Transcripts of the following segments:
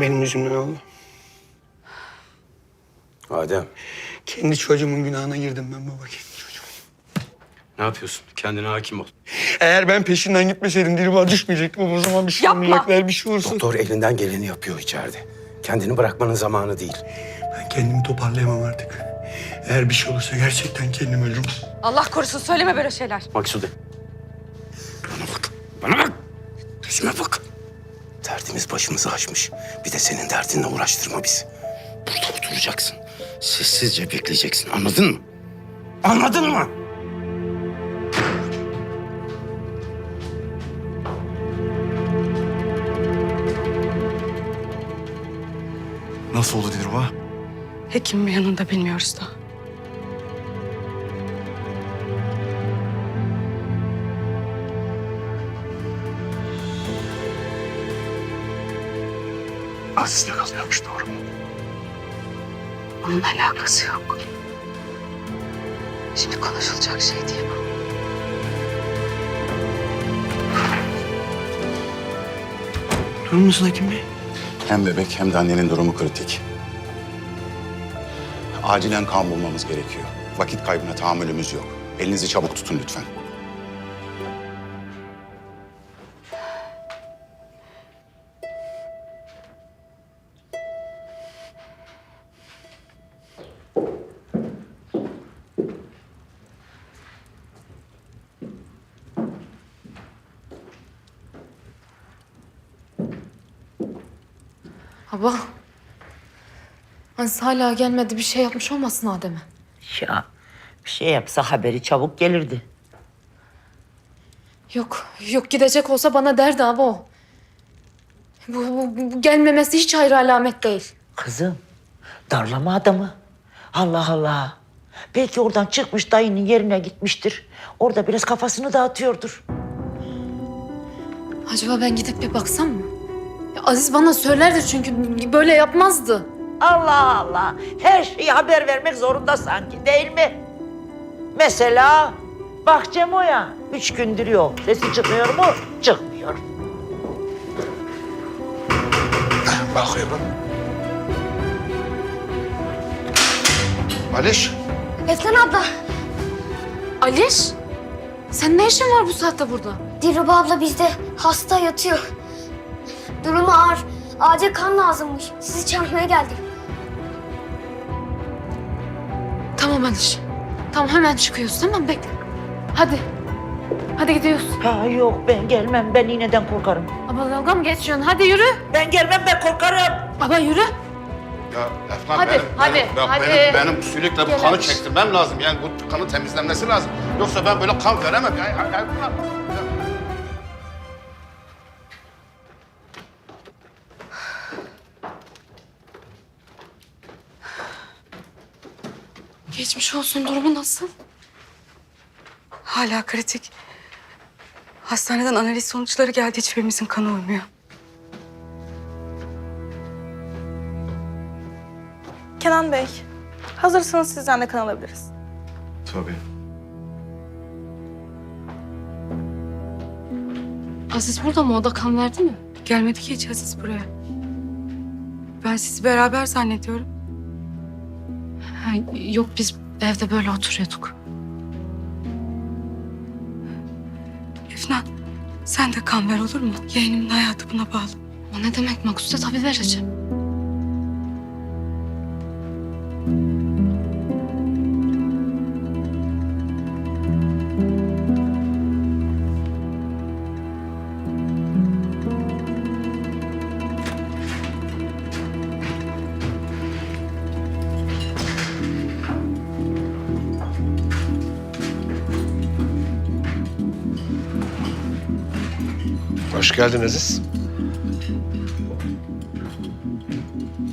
Benim yüzümden oldu. Adem, Kendi çocuğumun günahına girdim ben baba kendi çocuğum. ne yapıyorsun? Kendine hakim ol. Eğer ben peşinden gitmeseydim dilime düşmeyecektim o zaman bir şey Yapma. olmayacaklar bir şey olursun. Doktor elinden geleni yapıyor içeride. Kendini bırakmanın zamanı değil. Ben kendimi toparlayamam artık. Eğer bir şey olursa gerçekten kendim ölürüm. Allah korusun söyleme böyle şeyler. Maksude. Bana bak. Bana bak. Yüzüme bak. Derdimiz başımızı aşmış. Bir de senin derdinle uğraştırma bizi. Burada oturacaksın. Sessizce bekleyeceksin. Anladın mı? Anladın mı? Nasıl oldu Dilruba? Hekim yanında bilmiyoruz da. Aziz'le kalıyormuş doğru mu? Onun alakası yok. Şimdi konuşulacak şey değil bu. Durur musun Hakim Bey? Hem bebek hem de annenin durumu kritik. Acilen kan bulmamız gerekiyor. Vakit kaybına tahammülümüz yok. Elinizi çabuk tutun lütfen. Baba. Aziz hala gelmedi. Bir şey yapmış olmasın Adem'e? Ya bir şey yapsa haberi çabuk gelirdi. Yok, yok gidecek olsa bana derdi abi o. Bu, bu- bu gelmemesi hiç hayır alamet değil. Kızım darlama adamı. Allah Allah. Belki oradan çıkmış dayının yerine gitmiştir. Orada biraz kafasını dağıtıyordur. Acaba ben gidip bir baksam mı? Aziz bana söylerdi çünkü böyle yapmazdı. Allah Allah. Her şeyi haber vermek zorunda sanki değil mi? Mesela bak Cemo'ya. Üç gündür yok. Sesi çıkıyor mu? Çıkmıyor. Bakıyorum. Aliş. Efnan abla, Aliş, sen ne işin var bu saatte burada? Dilruba abla bizde hasta yatıyor. Durumu ağır. Acil kan lazımmış. Sizi çağırmaya geldik. Tamam Aliş. Tamam hemen çıkıyoruz tamam bekle. Hadi. Hadi gidiyoruz. Ha yok ben gelmem. Ben iğneden korkarım. Ama dalga mı geçiyorsun? Hadi yürü. Ben gelmem ben korkarım. Baba yürü. Ya Efnan Hadi, benim, hadi, benim, ya hadi. benim, benim sürekli bu Gel kanı hadi. çektirmem lazım. Yani bu kanı temizlenmesi lazım. Yoksa ben böyle kan veremem. Ya, ya, ya, ya. Geçmiş olsun. Durumu nasıl? Hala kritik. Hastaneden analiz sonuçları geldi. Hiçbirimizin kanı uymuyor. Kenan Bey, hazırsanız sizden de kan alabiliriz. Tabii. Aziz burada mı? O da kan verdi mi? Gelmedi ki hiç Aziz buraya. Ben sizi beraber zannediyorum. Ha, yok biz evde böyle oturuyorduk. Efnan, sen de kan ver olur mu? Yeğenimin hayatı buna bağlı. O ne demek Maksude? Tabii vereceğim. Hoş geldin Aziz.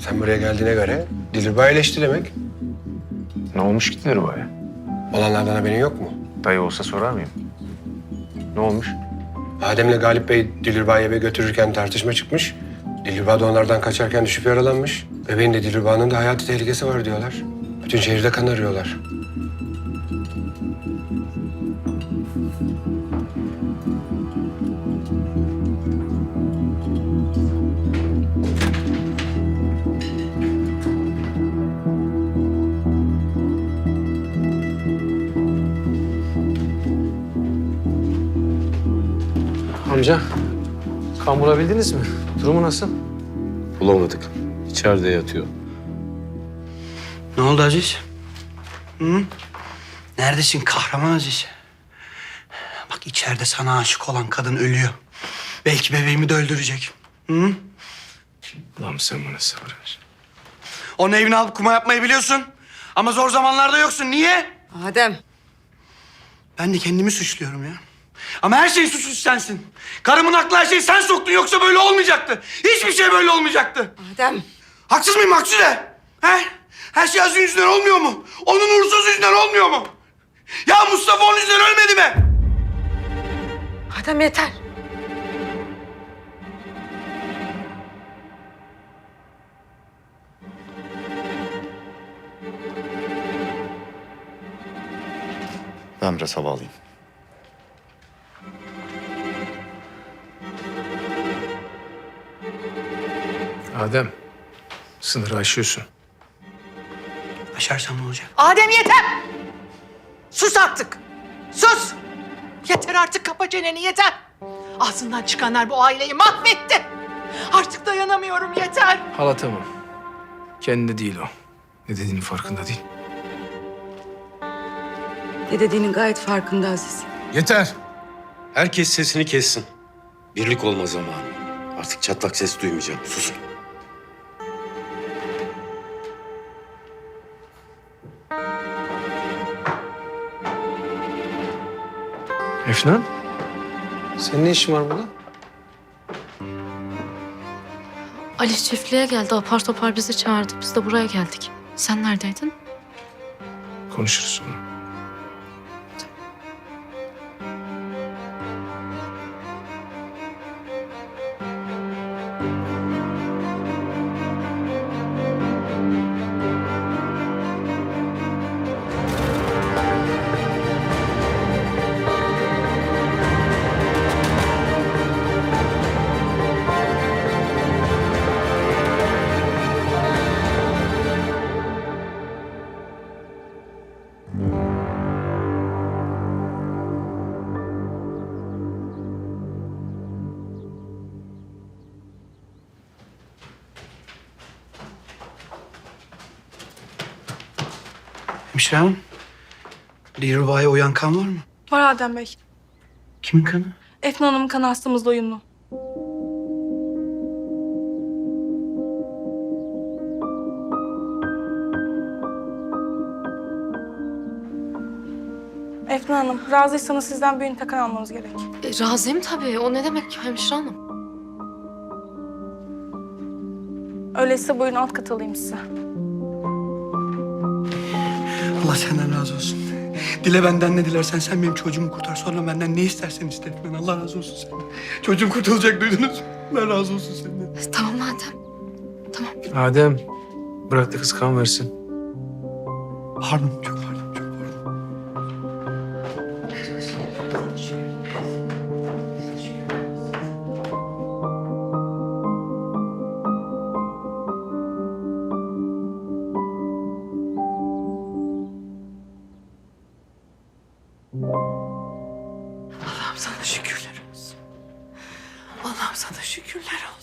Sen buraya geldiğine göre Dilruba iyileşti demek. Ne olmuş ki Dilruba'ya? Olanlardan haberin yok mu? Dayı olsa sorar mıyım? Ne olmuş? Adem'le Galip Bey Dilruba'yı eve götürürken tartışma çıkmış. Dilruba da onlardan kaçarken düşüp yaralanmış. Bebeğin de Dilruba'nın da hayati tehlikesi var diyorlar. Bütün şehirde kan arıyorlar. Amca, kan bulabildiniz mi? Durumu nasıl? Bulamadık. İçeride yatıyor. Ne oldu Aziz? Hı? Neredesin kahraman Aziz? Bak içeride sana aşık olan kadın ölüyor. Belki bebeğimi de öldürecek. Hı? Allah'ım sen bana sabır ver. Onun evini alıp kuma yapmayı biliyorsun. Ama zor zamanlarda yoksun. Niye? Adem. Ben de kendimi suçluyorum ya. Ama her şeyin suçlusu sensin. Karımın aklına her şeyi sen soktun yoksa böyle olmayacaktı. Hiçbir şey böyle olmayacaktı. Adem. Haksız mıyım Maksude? He? Her şey Aziz'in yüzünden olmuyor mu? Onun uğursuz yüzünden olmuyor mu? Ya Mustafa onun yüzünden ölmedi mi? Adem yeter. Ben biraz hava alayım. Adem, sınırı aşıyorsun. Aşarsam ne olacak? Adem yeter! Sus artık! Sus! Yeter artık kapa çeneni yeter! Ağzından çıkanlar bu aileyi mahvetti! Artık dayanamıyorum yeter! Hala tamam. Kendinde değil o. Ne dediğinin farkında değil. Ne dediğinin gayet farkında Aziz. Yeter. Herkes sesini kessin. Birlik olma zamanı. Artık çatlak ses duymayacağım. Susun. Efnan, senin ne işin var burada? Ali çiftliğe geldi. Apar topar bizi çağırdı. Biz de buraya geldik. Sen neredeydin? Konuşuruz sonra. Hemşire hanım. Dilruba'ya uyan kan var mı? Var Adem Bey. Kimin kanı? Efnan Hanım'ın kan hastamızla uyumlu. Efnan Hanım, razıysanız sizden bir ünite kan almamız gerek. E, razıyım tabii. O ne demek hemşire hanım? Öyleyse buyurun alt kat alayım size. Allah senden razı olsun. Dile benden ne dilersen sen benim çocuğumu kurtar. Sonra benden ne istersen iste. Ben Allah razı olsun senden. Çocuğum kurtulacak duydunuz mu? Allah razı olsun senden. Tamam Adem. Adem, bırak da kız kan versin. Pardon çok Allah'ım sana